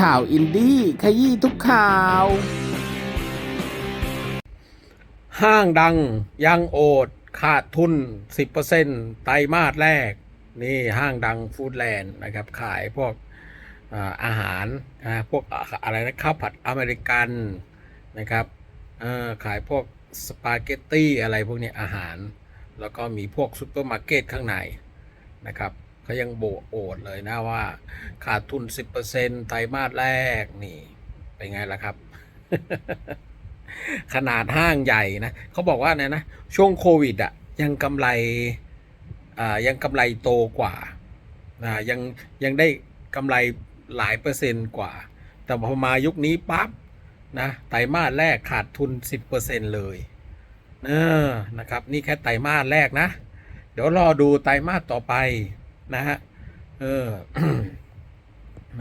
ข่าวอินดี้ขยี้ทุกข่าว ห้างดังยังโอด ขาดทุน 10%ไตรมาสแรก นี่ห้างดังฟู้ดแลนด์นะครับ ขายพวกอาหารอ่าพวกอะไรนะข้าวผัดอเมริกันนะครับขายพวกสปาเกตตี้อะไรพวกนี้อาหาร แล้วก็มีพวกซูเปอร์มาร์เก็ตข้างในนะครับ เขายังโบโอดเลยนะว่า ขาดทุน 10%ไตรมาสแรกนี่เป็นไงล่ะครับ ขนาดห้างใหญ่นะเขาบอกว่าเนี่ยนะ ช่วงโควิดอะ่ะยังกำไรอ่ายังกำไรโตกว่าอ่ายังยังได้กำไรหลายเปอร์เซ็นต์กว่า แต่พอมายุคนี้ปั๊บนะไตรมาสแรกขาดทุน 10%เลยเออนะครับ นี่แค่ไตรมาสแรกนะ เดี๋ยวรอดูไตรมาสต่อไป นะฮะเออ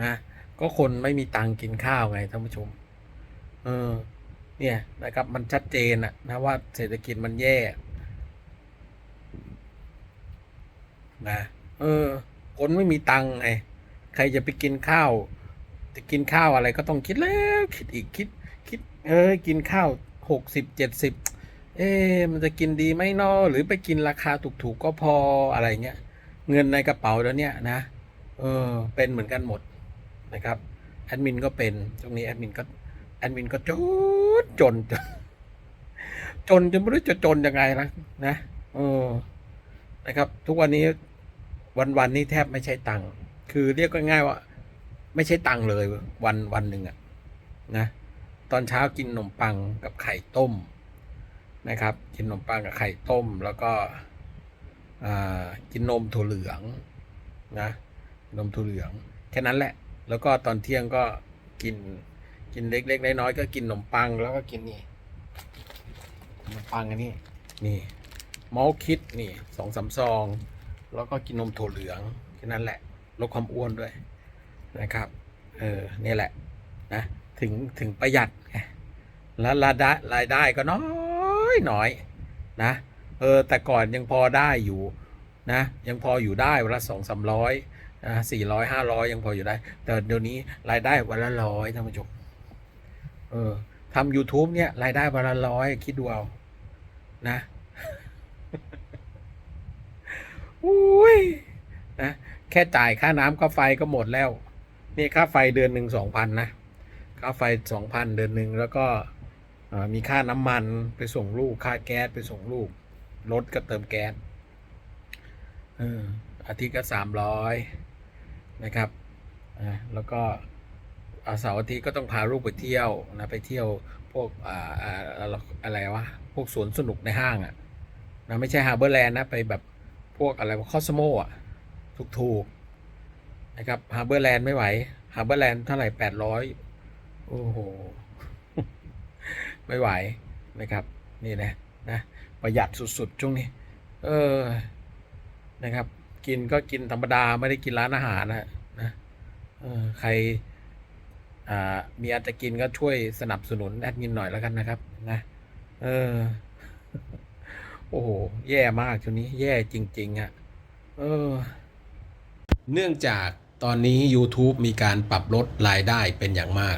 นะก็คนไม่มีตังค์กินข้าวไงท่านผู้ชม เออ เนี่ยนะครับมันชัดเจนอะนะว่าเศรษฐกิจมันแย่นะเออ คนไม่มีตังค์ไงใครจะไปกินข้าว จะกินข้าวอะไรก็ต้องคิดแล้วคิดอีกคิด คิด เออกินข้าวหกสิบเจ็ดสิบเอ๊มันจะกินดีไหมนอหรือไปกินราคาถูกๆก็พออะไรเงี้ย เงินในกระเป๋าแล้วเนี่ยนะเออเป็นเหมือนกันหมดนะครับแอดมินก็เป็นช่วงนี้แอดมินก็แอดมินก็จนจน จนจนไม่รู้จะจนยังไงละนะเออนะครับ ทุกวันนี้วันวันนี้แทบไม่ใช่ตังค์คือเรียกง่ายๆว่า ไม่ใช่ตังค์เลย วันวันหนึ่งอะนะตอนเช้ากินขนมปังกับไข่ต้มนะครับ กินขนมปังกับไข่ต้มแล้วก็ กินนมถั่วเหลืองนะนมถั่วเหลือง แค่นั้นแหละ แล้วก็ตอนเที่ยงก็กินกินเล็กๆน้อยๆก็กินขนมปังแล้วก็กินนี่ขนมปังอันนี้นี่มอลคิดนี่สองสามซอง แล้วก็กินนมถั่วเหลืองแค่นั้นแหละลดความอ้วนด้วยนะครับเออเนี่ยแหละนะถึงถึงประหยัดไงแล้วรายได้รายได้ก็น้อยน้อยนะเออแต่ก่อนยังพอได้อยู่ นะยังพออยู่ได้วันละสองสามร้อยสี่ร้อยห้าร้อยยังพออยู่ได้ แต่เดี๋ยวนี้รายได้วันละร้อยท่านผู้ชมเออทำ YouTube เนี่ยรายได้วันละร้อยคิดดูเอานะอุ้ยนะแค่จ่ายค่าน้ำค่าไฟก็หมดแล้ว นี่ค่าไฟเดือนหนึ่งสองพันนะ ค่าไฟสองพันเดือนหนึ่งแล้วก็มีค่าน้ำมันไปส่งลูก ค่าแก๊สไปส่งลูก รถก็เติมแก๊ส อาทิตย์ก็สามร้อยนะครับแล้วก็อาเสาร์อาทิตย์ก็ต้องพาลูกไปเที่ยวนะไปเที่ยวพวกอะไรวะพวกสวนสนุกในห้างอะ่ะนะไม่ใช่ฮาร์เบอร์แลนด์นะไปแบบพวกอะไรคอสโมอะถูกๆนะครับฮาร์เบอร์แลนด์ไม่ไหวฮาร์เบอร์แลนด์เท่าไหร่แปดร้อยโอ้โห ไม่ไหวนะครับ นี่นะนะประหยัดสุด ๆ ช่วงนี้ เออ นะครับ กินก็กินธรรมดาไม่ได้กินร้านอาหารนะนะใครมีอาจจะกินก็ช่วยสนับสนุนแอดมินหน่อยแล้วกันนะครับ นะเออโอ้โหแย่มากช่วงนี้ แย่จริง ๆอะ่ะเออ เนื่องจากตอนนี้ YouTube มีการปรับลดรายได้เป็นอย่างมาก